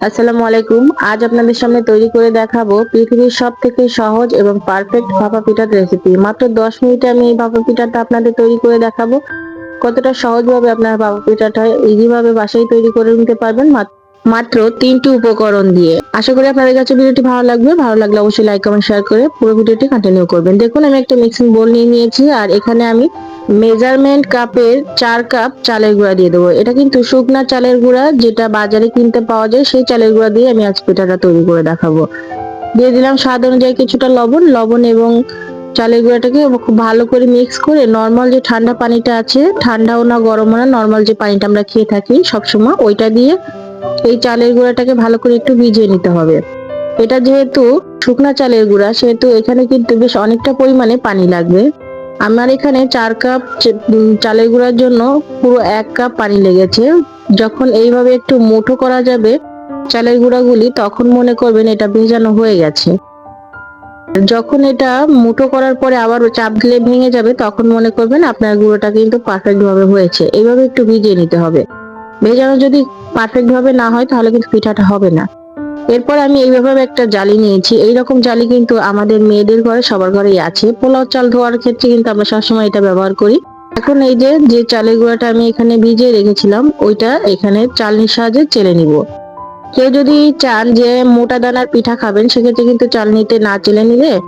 আসসালামু আলাইকুম। আজ আপনাদের সামনে তৈরি করে দেখাবো পৃথিবীর সব থেকে সহজ এবং পারফেক্ট ভাপা পিঠার রেসিপি মাত্র দশ মিনিটে আমি এই ভাপা পিঠাটা আপনাদের তৈরি করে দেখাবো। কতটা সহজভাবে আপনার ভাপা পিঠাটা ইজি ভাবে বাসায় তৈরি করে নিতে পারবেন মাত্র তিনটি উপকরণ দিয়ে। আশা করি আপনাদের কাছে ভিডিওটি ভালো লাগবে। ভালো লাগলে অবশ্যই লাইক কমেন্ট শেয়ার করে পুরো ভিডিওটি কন্টিনিউ করবেন। দেখুন, আমি একটা মিক্সিং বোল নিয়ে নিয়েছি আর এখানে আমি মেজারমেন্ট কাপের চার কাপ চালের গুঁড়া দিয়ে দেবো। এটা কিন্তু শুকনা চালের গুঁড়া, যেটা বাজারে কিনতে পাওয়া যায়, সেই চালের গুঁড়া দিয়ে আমি আজ পিঠাটা তৈরি করে দেখাবো। দিয়ে দিলাম স্বাদ অনুযায়ী কিছুটা লবণ। লবণ এবং চালের গুঁড়াটাকে খুব ভালো করে মিক্স করে নর্মাল যে ঠান্ডা পানিটা আছে, ঠান্ডাও না গরমও না, নর্মাল যে পানিটা আমরা খেয়ে থাকি সবসময়, ওইটা দিয়ে এই চালের গুঁড়াটাকে ভালো করে একটু ভিজিয়ে নিতে হবে। এটা যেহেতু শুকনা চালের গুঁড়া, সেহেতু এখানে কিন্তু বেশ অনেকটা পরিমাণে পানি লাগবে। আমার এখানে চার কাপ চালের গুঁড়ার জন্য পুরো এক কাপ পানি লেগেছে। যখন এইভাবে একটু মুঠো করা যাবে চালের গুঁড়াগুলি, তখন মনে করবেন এটা ভেজানো হয়ে গেছে। যখন এটা মুঠো করার পরে আবার চাপ দিলে ভেঙে যাবে, তখন মনে করবেন আপনার গুঁড়োটা কিন্তু পারফেক্ট ভাবে হয়েছে। এইভাবে একটু ভিজিয়ে নিতে হবে। ভেজানো যদি পারফেক্ট ভাবে না হয়, তাহলে কিন্তু পিঠাটা হবে না। এরপর আমি এইভাবে একটা জালি নিয়েছি। এইরকম জালি কিন্তু আমাদের মেয়েদের ঘরে, সবার ঘরেই আছে। পোলাও চাল ধোয়ার ক্ষেত্রে কিন্তু আমরা সবসময় এটা ব্যবহার করি। এখন এই যে যে চালের গুঁড়াটা আমি এখানে ভিজিয়ে রেখেছিলাম, ওইটা এখানে চালনির সাহায্যে চেলে নিব। কেউ যদি চান যে মোটা দানার পিঠা খাবেন, সেক্ষেত্রে কিন্তু চালনিতে না চেলে নিলে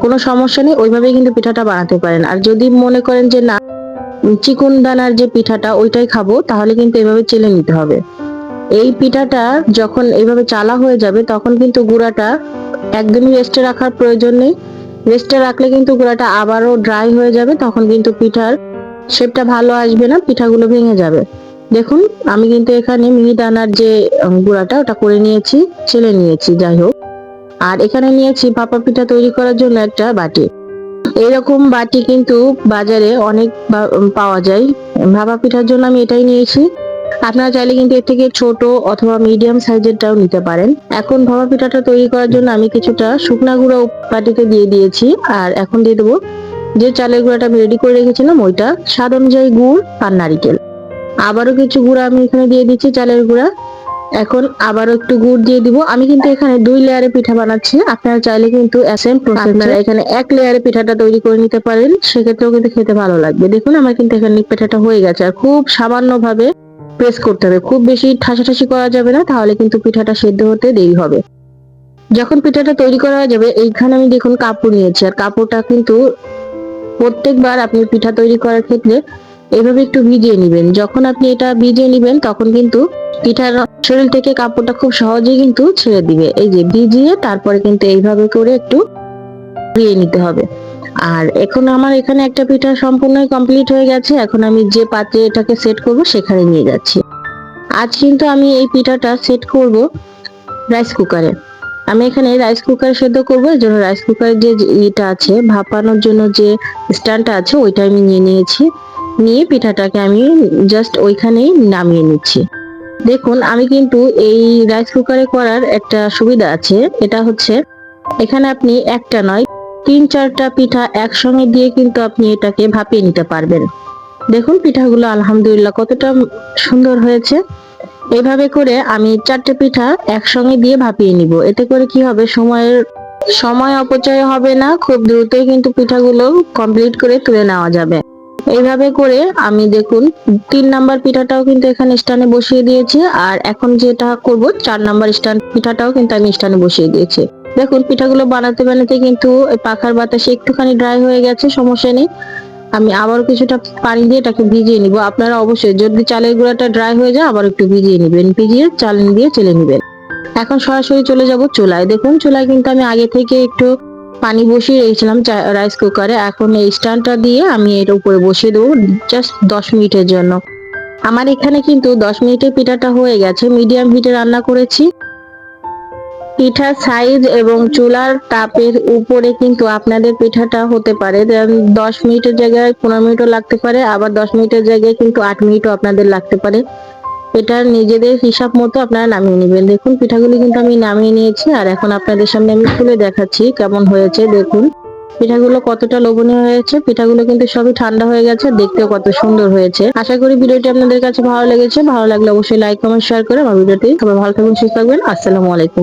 কোনো সমস্যা নেই। ওইভাবেই কিন্তু পিঠাটা বানাতে পারেন। আর যদি মনে করেন যে না, চিকন দানার যে পিঠাটা, ওইটাই খাব, তাহলে কিন্তু এভাবে চেলে নিতে হবে। এই পিঠাটা যখন এইভাবে চালা হয়ে যাবে, তখন কিন্তু গুঁড়াটা একদমই রেস্টে রাখার প্রয়োজন নেই। রেস্টে রাখলে কিন্তু গুঁড়াটা আবারও ড্রাই হয়ে যাবে, তখন কিন্তু পিঠার শেপটা ভালো আসবে না, পিঠাগুলো ভেঙে যাবে। দেখুন, আমি কিন্তু এখানে মিহি দানার যে গুঁড়াটা, ওটা করে নিয়েছি, ছেলে নিয়েছি, যাই হোক। আর এখানে নিয়েছি ভাপা পিঠা তৈরি করার জন্য একটা বাটি। এইরকম বাটি কিন্তু বাজারে অনেক পাওয়া যায়। ভাপা পিঠার জন্য আমি এটাই নিয়েছি। আপনারা চাইলে কিন্তু এর থেকে ছোট অথবা মিডিয়াম সাইজেরটাও নিতে পারেন। এখন ভাপা পিঠাটা তৈরি করার জন্য আমি কিছুটা শুকনা গুঁড়ো বাটিতে দিয়ে দিয়েছি। আর এখন দিয়ে দেবো যে চালের গুঁড়াটা আমি রেডি করে রেখেছিলাম, ওইটা স্বাদ অনুযায়ী গুড় আর নারিকেল। আবারও কিছু গুঁড়া আমি এখানে দিয়ে দিচ্ছি চালের গুঁড়া। এখন আবারও একটু গুড় দিয়ে দিব। আমি কিন্তু এখানে দুই লেয়ারে পিঠা বানাচ্ছি। আপনারা চাইলে কিন্তু আপনারা এখানে এক লেয়ারে পিঠাটা তৈরি করে নিতে পারেন। সেক্ষেত্রেও কিন্তু খেতে ভালো লাগবে। দেখুন, আমার কিন্তু এখানে পিঠাটা হয়ে গেছে। আর খুব সামান্য ভাবে প্রেস করতে হবে। খুব বেশি ঠাসাঠাসি করা যাবে না, তাহলে কিন্তু পিঠাটা সেদ্ধ হতে দেরি হবে। যখন পিঠাটা তৈরি করা হয়ে যাবে, এইখানে আমি দেখুন কাপড় নিয়েছি, আর কাপড়টা কিন্তু প্রত্যেকবার আপনি পিঠা তৈরি করার ক্ষেত্রে এভাবে একটু ভিজিয়ে নেবেন। যখন আপনি এটা ভিজিয়ে নেবেন, তখন কিন্তু পিঠার শরীর থেকে কাপড়টা খুব সহজেই কিন্তু ছেড়ে দিবে। এই যে ভিজিয়ে তারপরে কিন্তু এইভাবে করে একটু ধুয়ে নিতে হবে। আর এখন আমার এখানে একটা পিঠা সম্পূর্ণ কমপ্লিট হয়ে গেছে। এখন আমি যে পাত্রে এটাকে সেট করব সেখানে নিয়ে যাচ্ছি। আজ কিন্তু আমি এই পিঠাটা সেট করব রাইস কুকারে আমি এখানে রাইস কুকার সেদ্ধ করব, এর জন্য রাইস কুকারের যে ইটা আছে, ভাপানোর জন্য যে স্ট্যান্ডটা আছে, ওইটা আমি নিয়ে নিয়েছি। নিয়ে পিঠাটাকে আমি জাস্ট ওইখানেই নামিয়ে নিচ্ছি। দেখুন, আমি কিন্তু এই রাইস কুকারে করার একটা সুবিধা আছে। এটা হচ্ছে, এখানে আপনি একটা নয় তিন চারটা পিঠা একসঙ্গে দিয়ে কিন্তু আপনি এটাকে ভাপিয়ে নিতে পারবেন। দেখুন পিঠাগুলো আলহামদুলিল্লাহ কতটা সুন্দর হয়েছে। এভাবে করে আমি চারটে পিঠা একসঙ্গে দিয়ে ভাপিয়ে নিব। এতে করে কি হবে? সময়ের, সময় অপচয় হবে না। খুব দ্রুতই কিন্তু পিঠাগুলো কমপ্লিট করে তুলে নেওয়া যাবে। এইভাবে করে আমি দেখুন, তিন নাম্বার পিঠাটাও কিন্তু এখানে স্টানে বসিয়ে দিয়েছি, আর এখন যেটা করব, চার নাম্বার স্টান পিঠাটাও কিন্তু আমি স্টানে বসিয়ে দিয়েছি। দেখুন, পিঠাগুলো বানাতে বানাতে কিন্তু পাখার বাতাসে একটুখানি ড্রাই হয়ে গেছে, সমস্যা নেই। আমি আবার কিছুটা পানি দিয়ে এটাকে ভিজিয়ে নিব। আপনারা অবশ্যই যদি চালের গুঁড়াটা ড্রাই হয়ে যায় আবার একটু ভিজিয়ে নেবেন, ভিজিয়ে চালনি দিয়ে চেলে নেবেন। এখন সরাসরি চলে যাব চুলায়। দেখুন, চুলায় কিন্তু আমি আগে থেকে একটু পানি বসিয়ে রেখেছিলাম রাইস কুকারে এখন এই স্ট্যান্ডটা দিয়ে আমি এর উপরে বসিয়ে দেবো জাস্ট দশ মিনিটের জন্য। আমার এখানে কিন্তু দশ মিনিটের পিঠাটা হয়ে গেছে। মিডিয়াম হিটে রান্না করেছি। পিঠার সাইজ এবং চুলার তাপের উপরে কিন্তু আপনাদের পিঠাটা হতে পারে। দশ মিনিটের জায়গায় পনেরো মিনিটও লাগতে পারে। আবার দশ মিনিটের জায়গায় কিন্তু আট মিনিটও আপনাদের লাগতে পারে। এটা নিজেদের হিসাব মতো আপনারা নামিয়ে নেবেন। দেখুন, পিঠাগুলি কিন্তু আমি নামিয়ে নিয়েছি আর এখন আপনাদের সামনে আমি খুলে দেখাচ্ছি কেমন হয়েছে। দেখুন, পিঠাগুলো কতটা লোভনীয় হয়েছে। পিঠাগুলো কিন্তু সবই ঠান্ডা হয়ে গেছে, দেখতেও কত সুন্দর হয়েছে। আশা করি ভিডিওটি আপনাদের কাছে ভালো লেগেছে। ভালো লাগলে অবশ্যই লাইক কমেন্ট শেয়ার করে আমার ভিডিওটি সবাই ভালো থাকবেন, সুস্থ থাকবেন। আসসালামু আলাইকুম।